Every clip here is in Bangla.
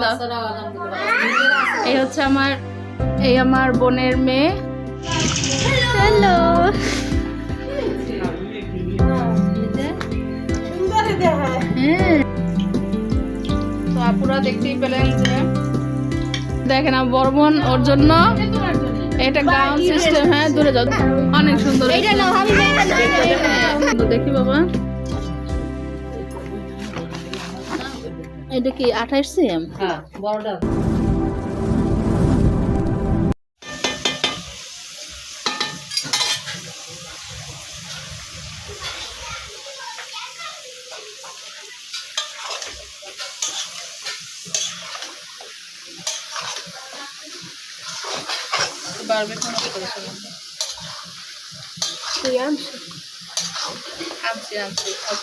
দাও এই হচ্ছে আমার এই আমার বোনের মেয়ে। হ্যালো হ্যাঁ। তো আপুরা দেখতেই পেলেন যে দেখেন বড় বোন ওর জন্য এটা গাউন সিস্টেম হ্যাঁ দূরে যাও। অনেক সুন্দর সুন্দর দেখি বাবা। এটা কি আঠাইশ সিএম? হ্যাঁ বড়টা। বারবিকিউ মতো করেছিলাম তুই আনছ আনছি আনছি অল্প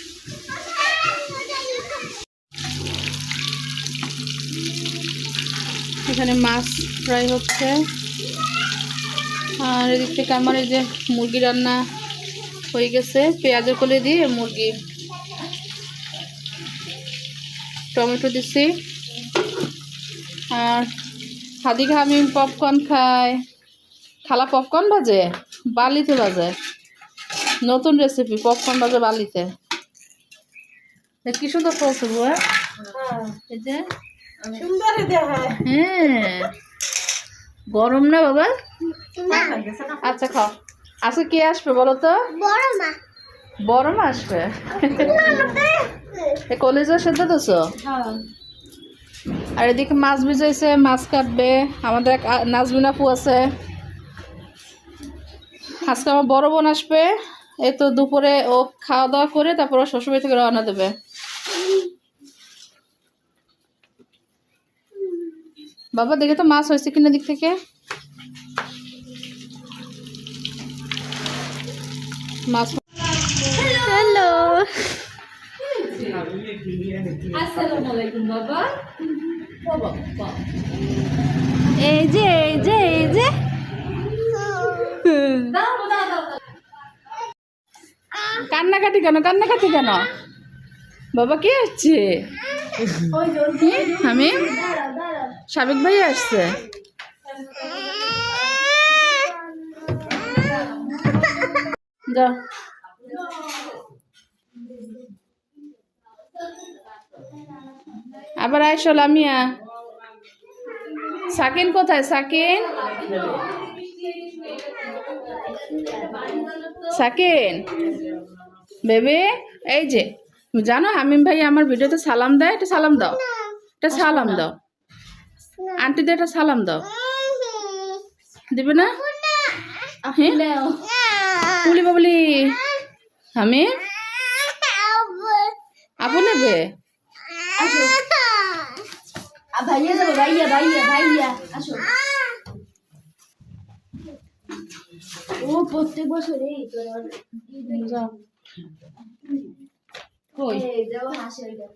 এখানে মাছ ফ্রাই হচ্ছে। আর এদিক থেকে আমার এই যে মুরগি রান্না হয়ে গেছে পেঁয়াজের কলে দিয়ে মুরগি। টমেটো দিছি। আর হাদি আমি পপকর্ন খাই। খালা পপকর্ন বাজে? বালিতে বাজে। নতুন রেসিপি পপকর্ন বাজে বালিতে। কি সুন্দর ফলছে বুয়া এই যে হ্যাঁ গরম না বাবা? আচ্ছা খাও। আজকে কে আসবে বলো তো? বড় মা। আসবে? এ কলেজে সেদ্ধ হ্যাঁ আর এদিকে মাছ ভিজাইছে মাছ কাটবে। আমাদের এক নাজমিন আপু আছে। আজকে আমার বড় বোন আসবে। এই তো দুপুরে ও খাওয়া দাওয়া করে তারপর শ্বশুরবাড়ি থেকে রওনা দেবে। বাবা দেখে তো মাছ হয়েছে কিনা দিক থেকে। মাছ হ্যালো। এই যে এই যে এই যে। কান্নাকাটি কেন কান্নাকাটি কেন? বাবা কি হচ্ছে আমি? সাবেক ভাই আসছে। যাও আবার আইসো লামিয়া সাকিন কোথায়? সাকিন? সাকিন? বেবে, এই যে, জানো হামিম ভাই আমার ভিডিওতে সালাম দেয়, এটা সালাম দাও। এটা সালাম দাও। আন্টিদের এটা সালাম দাও। দিবে না? হ্যাঁ বলি বাবলি আমি? আপু নেবে? ভাইয়া যাব ভাইয়া ভাইয়া ভাইয়া। আসো। ও প্রত্যেক বছর এই যাও। কই? যাও হাসে হ্যাঁ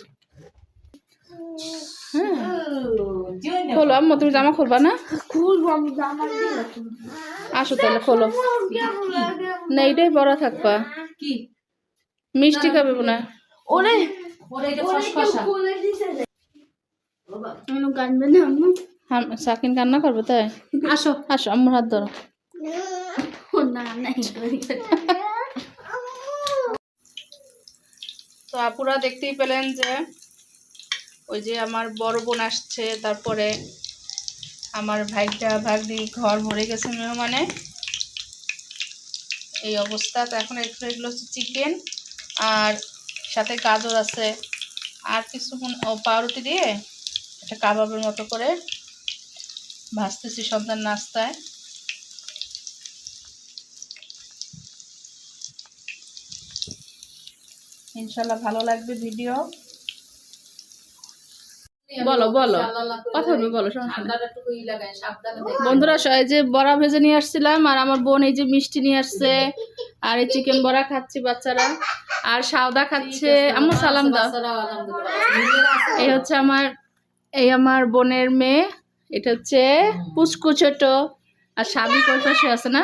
খোলো আম্মু তুমি জামা খুলবা না? খুলবো আমি জামা আসো তাহলে খোলো। না এইটাই বড় থাকবা। কি? মিষ্টি খাবে না ওরে সাকিন কান্না করবে তাই? আসো। আসো আম্মুর হাত ধরো। ও না নাই তো আপুরা দেখতেই পেলেন যে ওই যে আমার বড় বোন আসছে, তারপরে আমার ভাইটা, ভাগনি ঘর ভরে গেছে মেহমানে। এই অবস্থা। তো এখন এগুলো হচ্ছে চিকেন আর সাথে গাজর আছে। আর কিছু পাউরুটি দিয়ে একটা কাবাবের মতো করে ভাজতেছি সন্তান নাস্তায়। ইনশাল্লাহ ভালো লাগবে ভিডিও। বলো বলো। কথা বলবে বলো বন্ধুরা স- এই যে বড়া ভেজে নিয়ে আসছিলাম আর আমার বোন এই যে মিষ্টি নিয়ে আসছে আর এই চিকেন বড়া খাচ্ছি বাচ্চারা আর সাউদা খাচ্ছে। আমার সালাম দাও। এই হচ্ছে আমার এই আমার বোনের মেয়ে এটা হচ্ছে পুচকু ছোট আর স্বামী কই পাশে আছে না?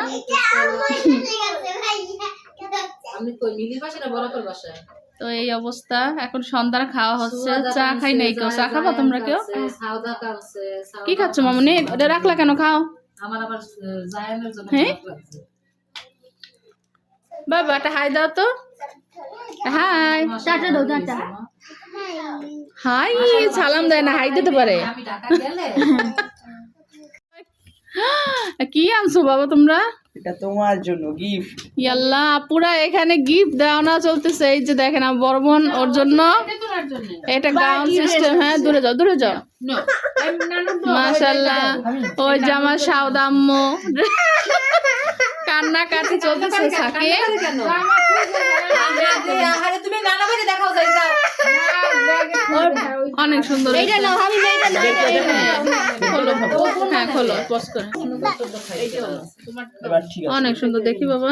আমি কই মিলির বাসা না বড়কর বাসায়? তো এই অবস্থা। এখন সন্ধ্যার খাওয়া হচ্ছে। চা খাই নাই কেউ। চা খাব তোমরা কেউ? কি খাচ্ছ মামনি? এটা রাখলা কেন? খাও। আমার আবার জায়ানের জন্য হ্যাঁ? বাবা একটা হাই দাও তো। হাই। টাটা দাও টাটা। হাই সালাম দেয় না হাই দিতে পারে। আমি কি আনছো বাবা তোমরা? এটা তোমার জন্য গিফট ইয়াল্লা পুরা এখানে গিফট দেওয়া না চলতেছে। এই যে দেখেন আমার বড় বোন ওর জন্য এটা গাউন সিস্টেম হ্যাঁ দূরে যাও দূরে যাও। মাশাল্লাহ ওই যে আমার সাউদাম্ম কান্না কাটি চলতেছে সাকে আরে তুমি নানা বাড়ি দেখাও যাই যাও। অনেক সুন্দর নাও আমি নাও। খোলো হ্যাঁ খোলো পজ করে। এবার ঠিক আছে। অনেক সুন্দর দেখি বাবা।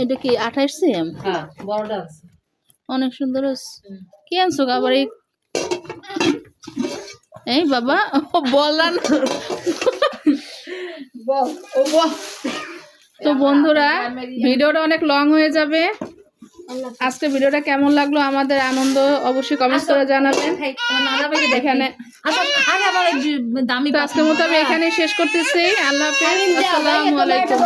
এটা কি সিএম? হ্যাঁ বড়টা আছে। অনেক সুন্দর। কি আনছো আবার এই? এই বাবা ও বললাম তো বন্ধুরা ভিডিওটা অনেক লং হয়ে যাবে। আজকে ভিডিওটা কেমন লাগল? আমাদের আনন্দ অবশ্যই কমেন্ট করে জানাবেন। এখানে আচ্ছা আবার এই যে দামি তো আজকের মতো আমি এখানে শেষ করতেছি। আল্লাহ হাফেজ। আসসালামু আলাইকুম।